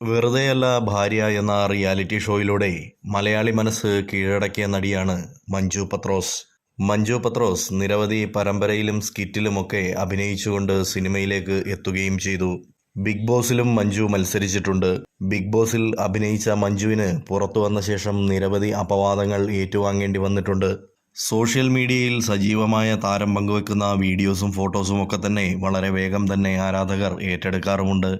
വെറുതെയല്ല ഭാര്യ എന്ന റിയാലിറ്റി ഷോയിലൂടെ മലയാളി മനസ്സ് കീഴടക്കിയ നടിയാണ് മഞ്ജു പത്രോസ്. മഞ്ജു പത്രോസ് നിരവധി പരമ്പരയിലും സ്കിറ്റിലുമൊക്കെ അഭിനയിച്ചുകൊണ്ട് സിനിമയിലേക്ക് എത്തുകയും ചെയ്തു. ബിഗ് ബോസിലും മഞ്ജു മത്സരിച്ചിട്ടുണ്ട്. ബിഗ് ബോസിൽ അഭിനയിച്ച മഞ്ജുവിന് പുറത്തു വന്ന ശേഷം നിരവധി അപവാദങ്ങൾ ഏറ്റുവാങ്ങേണ്ടി വന്നിട്ടുണ്ട്. സോഷ്യൽ മീഡിയയിൽ സജീവമായ താരം പങ്കുവെക്കുന്ന വീഡിയോസും ഫോട്ടോസും ഒക്കെ തന്നെ വളരെ വേഗം തന്നെ ആരാധകർ ഏറ്റെടുക്കാറുമുണ്ട്.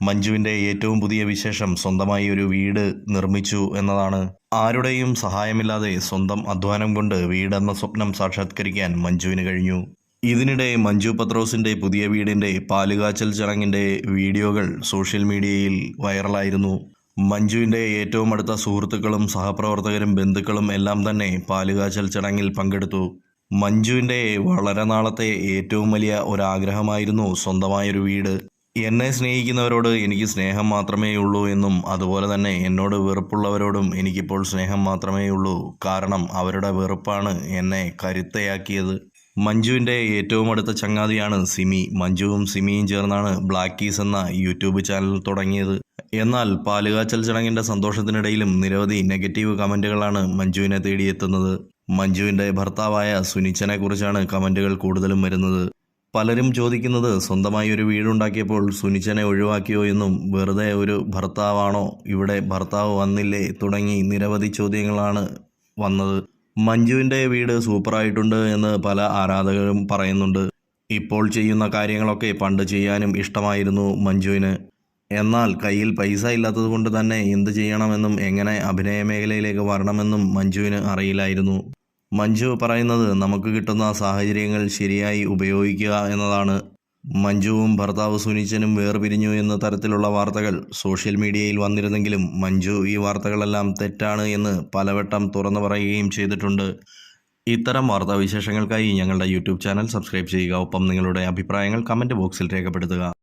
മഞ്ജുവിന്റെ ഏറ്റവും പുതിയ വിശേഷം സ്വന്തമായി ഒരു വീട് നിർമ്മിച്ചു എന്നതാണ്. ആരുടെയും സഹായമില്ലാതെ സ്വന്തം അധ്വാനം കൊണ്ട് വീടെന്ന സ്വപ്നം സാക്ഷാത്കരിക്കാൻ മഞ്ജുവിന് കഴിഞ്ഞു. ഇതിനിടെ മഞ്ജു പത്രോസിന്റെ പുതിയ വീടിന്റെ പാലുകാച്ചൽ ചടങ്ങിന്റെ വീഡിയോകൾ സോഷ്യൽ മീഡിയയിൽ വൈറലായിരുന്നു. മഞ്ജുവിന്റെ ഏറ്റവും അടുത്ത സുഹൃത്തുക്കളും സഹപ്രവർത്തകരും ബന്ധുക്കളും എല്ലാം തന്നെ പാലുകാച്ചൽ ചടങ്ങിൽ പങ്കെടുത്തു. മഞ്ജുവിന്റെ വളരെ നാളത്തെ ഏറ്റവും വലിയ ഒരാഗ്രഹമായിരുന്നു സ്വന്തമായൊരു വീട്. എന്നെ സ്നേഹിക്കുന്നവരോട് എനിക്ക് സ്നേഹം മാത്രമേ ഉള്ളൂ എന്നും അതുപോലെ തന്നെ എന്നോട് വെറുപ്പുള്ളവരോടും എനിക്കിപ്പോൾ സ്നേഹം മാത്രമേ ഉള്ളൂ. കാരണം അവരുടെ വെറുപ്പാണ് എന്നെ കരുത്തയാക്കിയത്. മഞ്ജുവിന്റെ ഏറ്റവും അടുത്ത ചങ്ങാതിയാണ് സിമി. മഞ്ജുവും സിമിയും ചേർന്നാണ് ബ്ലാക്ക് കീസ് എന്ന യൂട്യൂബ് ചാനൽ തുടങ്ങിയത്. എന്നാൽ പാലുകാച്ചൽ ചടങ്ങിന്റെ സന്തോഷത്തിനിടയിലും നിരവധി നെഗറ്റീവ് കമന്റുകളാണ് മഞ്ജുവിനെ തേടിയെത്തുന്നത്. മഞ്ജുവിന്റെ ഭർത്താവായ സുനിച്ചനെ കുറിച്ചാണ് കമന്റുകൾ കൂടുതലും വരുന്നത്. പലരും ചോദിക്കുന്നത് സ്വന്തമായി ഒരു വീടുണ്ടാക്കിയപ്പോൾ സുനിച്ചനെ ഒഴിവാക്കിയോ എന്നും വെറുതെ ഒരു ഭർത്താവാണോ ഇവിടെ ഭർത്താവ് വന്നില്ലേ തുടങ്ങി നിരവധി ചോദ്യങ്ങളാണ് വന്നത്. മഞ്ജുവിന്റെ വീട് സൂപ്പറായിട്ടുണ്ട് എന്ന് പല ആരാധകരും പറയുന്നുണ്ട്. ഇപ്പോൾ ചെയ്യുന്ന കാര്യങ്ങളൊക്കെ പണ്ട് ചെയ്യാനും ഇഷ്ടമായിരുന്നു മഞ്ജുവിന്. എന്നാൽ കയ്യിൽ പൈസ ഇല്ലാത്തത് കൊണ്ട് തന്നെ എന്ത് ചെയ്യണമെന്നും എങ്ങനെ അഭിനയ മേഖലയിലേക്ക് വരണമെന്നും മഞ്ജുവിന് അറിയില്ലായിരുന്നു. മഞ്ജു പറയുന്നത് നമുക്ക് കിട്ടുന്ന സാഹചര്യങ്ങൾ ശരിയായി ഉപയോഗിക്കുക എന്നതാണ്. മഞ്ജുവും ഭർത്താവ് സുനിച്ചനും വേർപിരിഞ്ഞു എന്ന തരത്തിലുള്ള വാർത്തകൾ സോഷ്യൽ മീഡിയയിൽ വന്നിരുന്നെങ്കിലും മഞ്ജു ഈ വാർത്തകളെല്ലാം തെറ്റാണ് എന്ന് പലവട്ടം തുറന്നു പറയുകയും ചെയ്തിട്ടുണ്ട്. ഇത്തരം വാർത്താവിശേഷങ്ങൾക്കായി ഞങ്ങളുടെ യൂട്യൂബ് ചാനൽ സബ്സ്ക്രൈബ് ചെയ്യുക. ഒപ്പം നിങ്ങളുടെ അഭിപ്രായങ്ങൾ കമന്റ് ബോക്സിൽ രേഖപ്പെടുത്തുക.